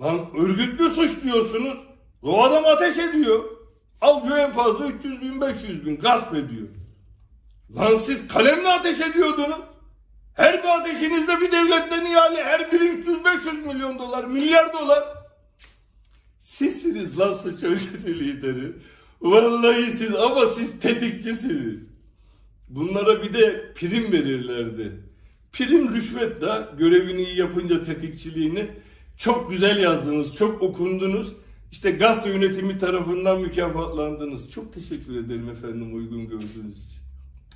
Lan örgütlü suç diyorsunuz. O adam ateş ediyor. Al diyor en fazla 300 bin 500 bin gasp ediyor. Lan siz kalemle ateş ediyordunuz. Her bir ateşinizde bir devletten ihale. Her biri 300-500 milyon dolar, milyar dolar. Sizsiniz lan suç örgütü lideri. Vallahi siz ama siz tetikçisiniz. Bunlara bir de prim verirlerdi. Prim rüşvet de görevini iyi yapınca tetikçiliğini çok güzel yazdınız, çok okundunuz. İşte gazete yönetimi tarafından mükafatlandınız. Çok teşekkür ederim efendim uygun gördüğünüz için.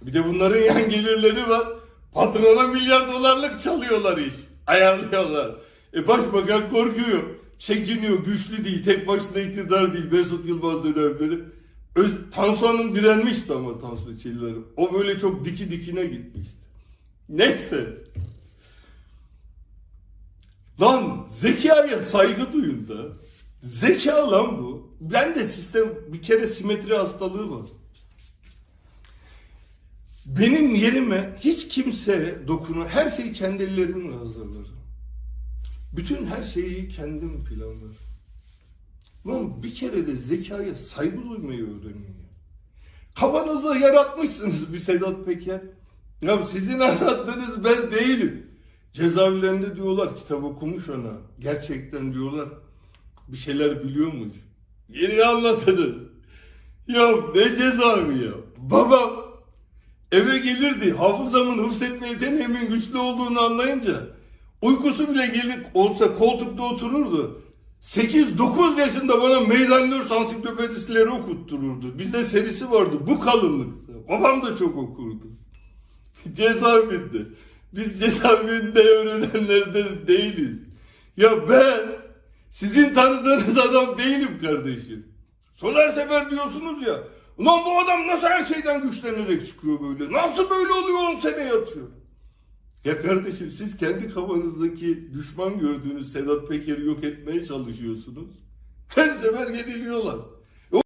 Bir de bunların yan gelirleri var. Patrona milyar dolarlık çalıyorlar iş. Ayarlıyorlar. E başbakan korkuyor. Çekiniyor. Güçlü değil. Tek başına iktidar değil. Mesut Yılmaz dönemleri. Öz, Tansu Hanım direnmişti ama Tansu Çiller. O böyle çok diki dikine gitmişti. Neyse. Lan zekaya saygı duyun da. Zeka lan bu. Ben de sistem bir kere simetri hastalığı var. Benim yerime hiç kimse dokunu her şeyi kendi ellerimle hazırlarım. Bütün her şeyi kendim planlarım. Lan bir kere de zekaya saygı duymayı öğrenin. Kafanızda yaratmışsınız bir Sedat Peker. Ya sizin anlattığınız ben değilim. Cezaevlerinde diyorlar kitap okumuş ona. Gerçekten diyorlar bir şeyler biliyormuş. Yeni anlatınız. Ya ne cezaevi ya. Babam eve gelirdi. Hafızamın hıfzetme yeteneğimin güçlü olduğunu anlayınca uykusu bile gelip olsa koltukta otururdu. 8-9 yaşında bana Meydan Nörs ansiklopedisileri okuttururdu. Bizde serisi vardı bu kalınlıkta. Babam da çok okurdu. Cezaevinde. Biz cezaevinde öğrenenlerden değiliz. Ya ben sizin tanıdığınız adam değilim kardeşim. Son her sefer diyorsunuz ya. Ulan bu adam nasıl her şeyden güçlenerek çıkıyor böyle? Nasıl böyle oluyor 10 sene yatıyor? Ya kardeşim siz kendi kafanızdaki düşman gördüğünüz Sedat Peker'i yok etmeye çalışıyorsunuz. Her sefer yeniliyorlar.